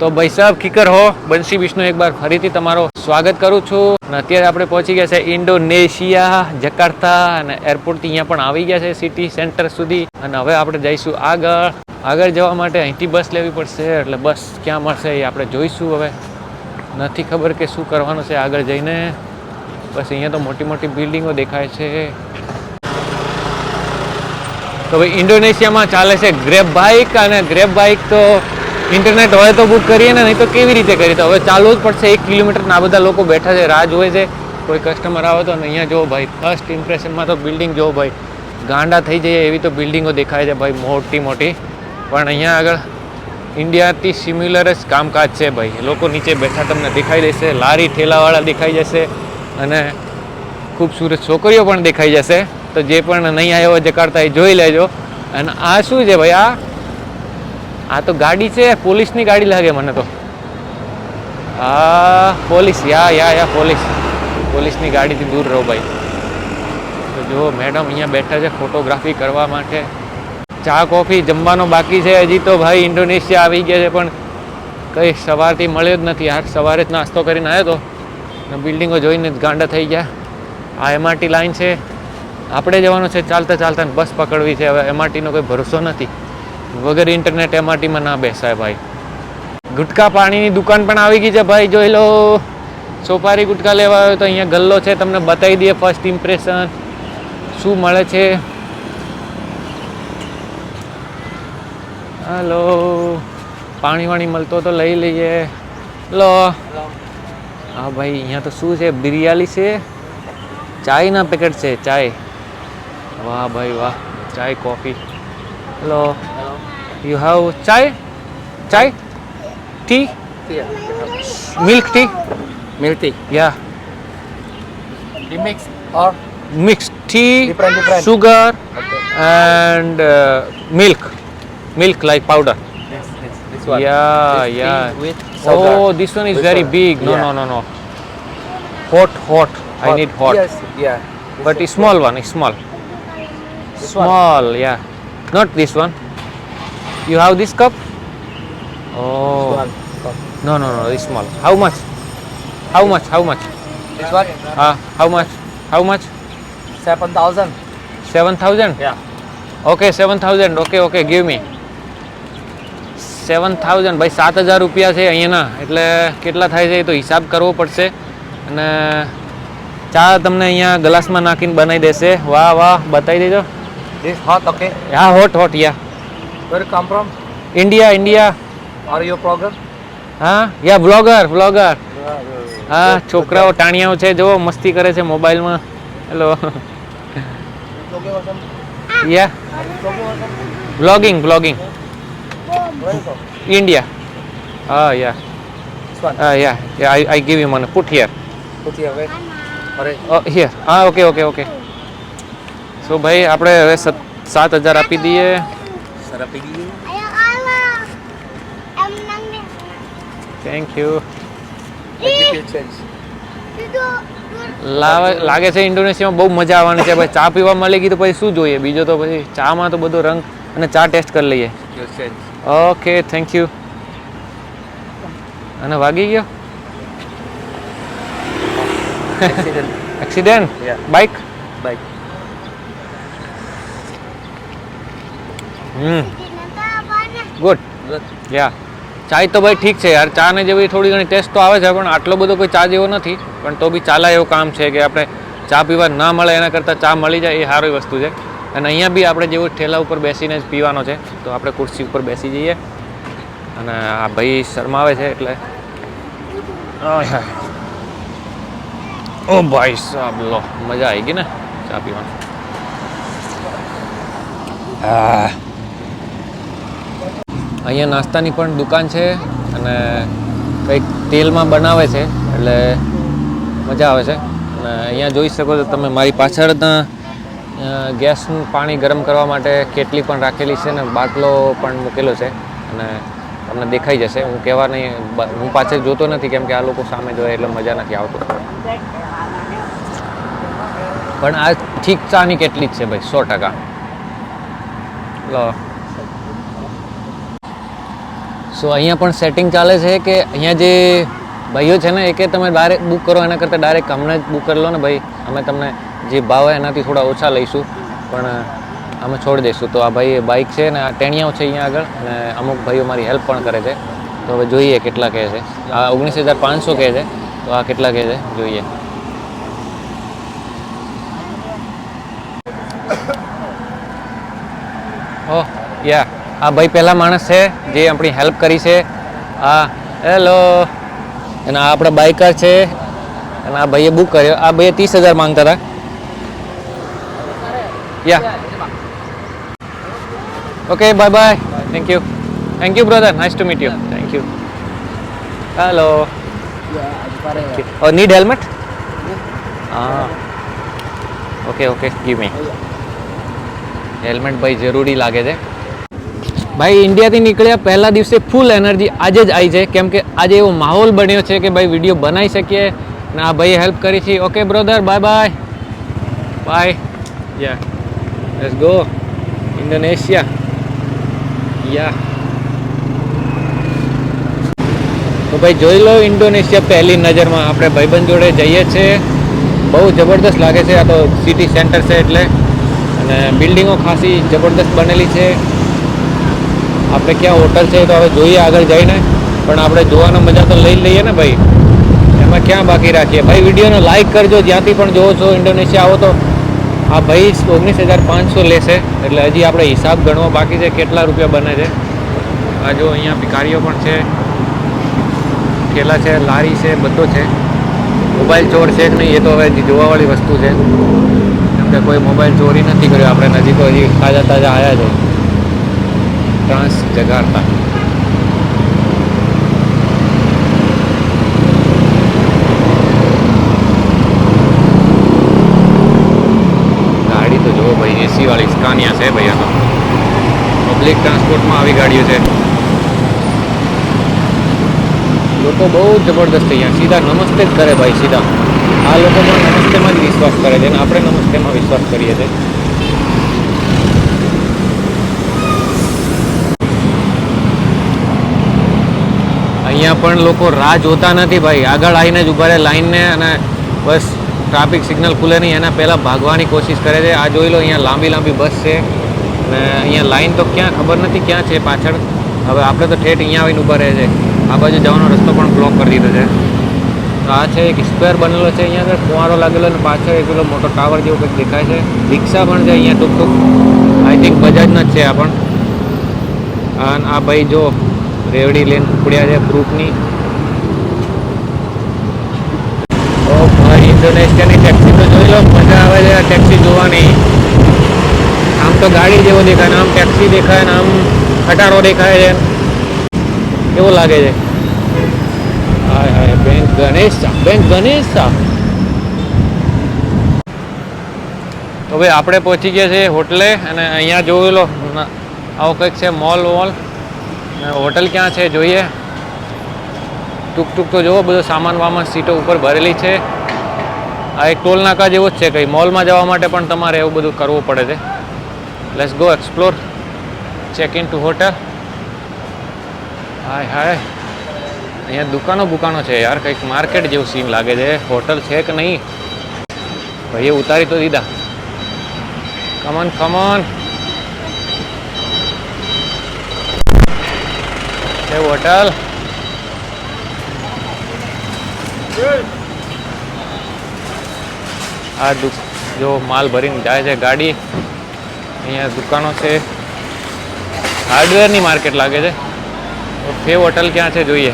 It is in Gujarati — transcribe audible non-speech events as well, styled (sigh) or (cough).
તો ભાઈ સાહેબ કિકર હો. બંસી વિષ્ણુ એકવાર ફરીથી તમારો સ્વાગત કરું છું. અત્યારે આપણે પહોંચી ગયા છે ઇન્ડોનેશિયા, જકાર્તા અને એરપોર્ટથી અહીંયા પણ આવી ગયા છે સિટી સેન્ટર સુધી. અને હવે આપણે જઈશું આગળ. આગળ જવા માટે અહીંથી બસ લેવી પડશે, એટલે બસ ક્યાં મળશે એ આપણે જોઈશું હવે. નથી ખબર કે શું કરવાનું છે આગળ જઈને. બસ અહીંયા તો મોટી મોટી બિલ્ડિંગો દેખાય છે. તો ભાઈ, ઇન્ડોનેશિયામાં ચાલે છે ગ્રેપ બાઇક અને ગ્રેપ બાઇક તો ઇન્ટરનેટ હોય તો બુક કરીએ ને, નહીં તો કેવી રીતે કરીએ? તો હવે ચાલવું જ પડશે. એક કિલોમીટર આ બધા લોકો બેઠા છે, રાહ જોવે છે. કોઈ કસ્ટમર આવે તો અને અહીંયા જો ભાઈ. ફર્સ્ટ ઇમ્પ્રેશનમાં તો બિલ્ડિંગ જો ભાઈ. ગાંડા થઈ જઈએ એવી તો બિલ્ડિંગો દેખાય છે ભાઈ, મોટી મોટી. પણ અહીંયા આગળ ઇન્ડિયાથી સિમ્યુલર જ કામકાજ છે ભાઈ. લોકો નીચે બેઠા તમને દેખાઈ દેશે. લારી ઠેલાવાળા દેખાઈ જશે અને ખૂબસૂરત છોકરીઓ પણ દેખાઈ જશે. તો જે પણ નહીં આવ્યો જકાર્તા એ જોઈ લેજો. અને આ શું છે ભાઈ? આ આ તો ગાડી છે, પોલીસની ગાડી લાગે મને તો. આ, પોલીસ, યા યા યા, પોલીસ. પોલીસની ગાડીથી દૂર રહો ભાઈ. તો જુઓ, મેડમ અહીંયા બેઠા છે ફોટોગ્રાફી કરવા માટે. ચા, કોફી જમવાનો બાકી છે હજી તો ભાઈ, ઇન્ડોનેશિયા આવી ગયા છે, પણ કંઈ સવારથી મળ્યો જ નથી. યાર સવારે જ નાસ્તો કરીને આવ્યો તો. અને બિલ્ડિંગો જોઈને જ ગાંડા થઈ ગયા. આ એમઆરટી લાઈન છે. આપણે જવાનું છે, ચાલતા ચાલતા બસ પકડવી છે. હવે એમઆરટીનો કોઈ ભરોસો નથી. વગર ઇન્ટરનેટ એમઆરટીમાં ના બેસાય ભાઈ. ગુટકા પાણીની દુકાન પણ આવી ગઈ છે ભાઈ, જોઈ લો. સોપારી ગુટકા લેવા આવ્યો તો અહીંયા ગલ્લો છે, તમને બતાવી દઈએ ફર્સ્ટ ઇમ્પ્રેશન શું મળે છે? હલો. પાણી વાણી મળતો તો લઈ લઈએ. લો. હા ભાઈ, અહીંયા તો શું છે? બિરયાલી છે? ચાયના પેકેટ છે, ચાય. વાહ ભાઈ, વાહ. ચાય, coffee. Hello you have chai chai tea yeah milk tea milk tea yeah the mix or mixed tea different, different. sugar okay. and uh, milk milk like powder yes, yes, this one. Yeah, this yeah. With sugar. Oh, this one is with very sugar. big. No, yeah. no, no, no. Hot, hot, hot. I need hot. Yes, yeah. This but a small one, small. This small, one. yeah. Not this one. You have this cup? Oh. One. Oh. no no no it's small. How much? How much how much? This one. ah how much? How much? Seven thousand. 7000 Yeah. Okay seven thousand okay okay give me seven thousand ભાઈ સાત હજાર રૂપિયા છે અહીંયાના. એટલે કેટલા થાય છે એ તો હિસાબ કરવો પડશે. અને ચા તમને અહીંયા ગ્લાસમાં નાખીને બનાવી દેશે. વાહ વાહ બતાવી દેજો. હોટ ઓકે હા hot hot yeah Where you come from? India India Or your program? હા યા બ્લોગર બ્લોગર હા છોકરાઓ ટાણિયાઓ છે જો મસ્તી કરે છે મોબાઈલમાં hello yeah blogging blogging Where you from? India હા yeah This one. Uh, yeah, yeah, I, I give you money. Put here. Put here, wait. Alright. Oh, here. Ah, okay, okay, okay. So ભાઈ આપણે હવે સત- સાત હજાર આપી દઈએ Sarap pigili. Ayaw alam. Em nang ni. Thank you I you. લાવે લાગે છે ઇન્ડોનેશિયામાં બહુ મજા આવવાની છે. ભાઈ ચા પીવા મળી ગઈ તો પછી શું જોઈએ? બીજો તો પછી ચામાં તો બધો રંગ અને ચા ટેસ્ટ કરી લઈએ. ઓકે થેન્ક યુ અને વાગી ગયો? Accident Yeah. Bike hmm? Good. Yeah. ચાય તો ભાઈ ઠીક છે યાર. ચા ને જેવી થોડી ઘણી ટેસ્ટ તો આવે છે પણ આટલો બધો કોઈ ચા જેવો નથી. પણ તો બી ચાલા એવું કામ છે કે આપણે ચા પીવા ના મળે એના કરતાં ચા મળી જાય એ સારી વસ્તુ છે. અને અહીંયા બી આપણે જેવું ઠેલા ઉપર બેસીને જ પીવાનો છે. તો આપણે ખુરશી ઉપર બેસી જઈએ. અને આ ભાઈ શરમાવે છે એટલે. ઓ ભાઈ સાહેબ લો. મજા આવી ગઈ ને ચા પીવાની. આ અહીંયા નાસ્તાની પણ દુકાન છે અને કંઈક તેલમાં બનાવે છે, એટલે મજા આવે છે. અને અહીંયા જોઈ શકો છો તમે મારી પાછળ ત્યાં ગેસનું પાણી ગરમ કરવા માટે કેટલી પણ રાખેલી છે ને બાટલો પણ મૂકેલો છે. અને તમને દેખાઈ જશે. હું કહેવા નહીં હું પાછળ જોતો નથી કેમ કે આ લોકો સામે જોયે એટલે મજા નથી આવતો. પણ આ ઠીક ચાની કેટલી જ છે ભાઈ, સો ટકા. લો. સો અહીંયા પણ સેટિંગ ચાલે છે કે અહીંયા જે ભાઈઓ છે ને, એ કે તમે ડાયરેક્ટ બુક કરો, એના કરતાં ડાયરેક્ટ અમને જ બુક કરી લો ને ભાઈ. અમે તમને જે ભાવ એનાથી થોડા ઓછા લઈશું. પણ અમે છોડી દઈશું. તો આ ભાઈ બાઇક છે ને, આ ટેણિયાઓ છે અહીંયા આગળ અને અમુક ભાઈઓ મારી હેલ્પ પણ કરે છે. તો હવે જોઈએ કેટલા કહે છે. આ ઓગણીસ હજાર પાંચસો કહે છે. તો આ કેટલા કહે છે? જોઈએ. (coughs) ઓહ યા આ ભાઈ પહેલા માણસ છે, જે આપણી હેલ્પ કરી છે. આ હેલો અને આ આપણા બાઇકર છે. અને આ ભાઈએ બુક કર્યો. આ ભાઈએ ત્રીસ હજાર માંગતા હતા. Yeah okay bye bye thank you thank you brother nice to meet you thank you hello need helmet હા okay okay give me helmet ભાઈ જરૂરી લાગે છે ભાઈ ઇન્ડિયાથી નીકળ્યા પહેલા દિવસે ફૂલ એનર્જી આજે જ આવી છે. કેમ કે આજે એવો માહોલ બન્યો છે કે ભાઈ વીડિયો બનાવી શકીએ. ને આ ભાઈએ હેલ્પ કરી છે. Okay brother bye bye bye yeah let's go Indonesia yeah તો ભાઈ, જોઈ લો ઇન્ડોનેશિયા પહેલી નજરમાં. આપણે ભાઈબંધ જોડે જઈએ છીએ. બહુ જબરદસ્ત લાગે છે. આ તો સિટી સેન્ટર છે એટલે. અને બિલ્ડિંગો ખાસી જબરદસ્ત બનેલી છે. આપણે ક્યાં હોટલ છે તો હવે જોઈએ આગળ જઈને, પણ આપણે જોવાનો મજા તો લઈ લઈએ ને ભાઈ. એમાં ક્યાં બાકી રાખીએ? ભાઈ, વિડીયોને લાઈક કરજો, જ્યાંથી પણ જોવો છો, ઇન્ડોનેશિયા આવો તો. આ ભાઈ ઓગણીસ હજાર પાંચસો લેશે, એટલે હજી આપણે હિસાબ ગણવો બાકી છે, કેટલા રૂપિયા બને છે. આ જો અહીંયા ભિખારીઓ પણ છે, ઠેલા છે, લારી છે, બધો છે. મોબાઈલ ચોર છે કે નહીં, એ તો હવે જોવાવાળી વસ્તુ છે. કે કોઈ મોબાઈલ ચોરી નથી કર્યો, આપણે નજીક હજી તાજા તાજા આવ્યા છે. ટ્રાન્સ જગાડતા ગાડી તો જુઓ ભાઈ એસી વાળી સ્કાનિયા છે ભાઈ આ તો. પબ્લિક ટ્રાન્સપોર્ટમાં આવી ગાડીઓ છે. લોકો બહુ જબરદસ્ત અહીંયા. સીધા નમસ્તે જ કરે ભાઈ, સીધા. આ લોકો પણ નમસ્તેમાં જ વિશ્વાસ કરે છે અને આપણે નમસ્તેમાં વિશ્વાસ કરીએ છીએ. અહીંયા પણ લોકો રાહ જોતા નથી ભાઈ. આગળ આવીને જ ઊભા રહે લાઈનને અને બસ ટ્રાફિક સિગ્નલ ખુલે નહીં. એના પહેલાં ભાગવાની કોશિશ કરે છે. આ જોઈ લો, અહીંયા લાંબી લાંબી બસ છે અને અહીંયા લાઈન તો ક્યાં ખબર નથી ક્યાં છે પાછળ. હવે આપણે તો ઠેઠ અહીંયા આવીને ઊભા રહે છે. આ બાજુ જવાનો રસ્તો પણ બ્લોક કરી દીધો છે. આ છે એક સ્ક્વેર બનેલો છે અહીંયા આગળ. કુંવારો લાગેલો અને પાછળ એક પેલો મોટો ટાવર જેવો કંઈક દેખાય છે. રિક્ષા પણ છે અહીંયા ટૂંક ટૂંક આઈ થિંક બજાજના જ છે આ પણ. અને આ ભાઈ જો રેવડી લેન ઉપડ્યા છે ગ્રુપની. ઓ ઇન્ડોનેશિયાની ટેક્સી તો જોઈ લો, મજા આવે છે આ ટેક્સી જોવાની. આમ તો ગાડી જેવો દેખાય ને, આમ ટેક્સી દેખાય ને, આમ ખટારો દેખાય છે. કેવો લાગે છે? Hi hi bank Ganesh bank Ganesh. તો ભાઈ, આપણે પહોંચી ગયા છે હોટલે અને અહીંયા જોઈ લો આવો કંઈક છે મોલ વોલ હોટલ ક્યાં છે જોઈએ? ટૂંક તો જુઓ, બધો સામાન વામાન સીટો ઉપર ભરેલી છે. આ એક ટોલ નાકા જેવો જ છે કંઈ. મોલમાં જવા માટે પણ તમારે એવું બધું કરવું પડે છે. Let's go explore check in to hotel hi hi. અહીંયા દુકાનો બુકાનો છે યાર. કંઈક માર્કેટ જેવું સીન લાગે છે. હોટલ છે કે નહીં? ભાઈએ ઉતારી તો દીધા. કમન કમન છે હોટલ. આ જો માલ ભરીને જાય છે ગાડી, અહીંયા દુકાનો છે. હાર્ડવેરની માર્કેટ લાગે છે. તો ફે હોટલ ક્યાં છે જોઈએ?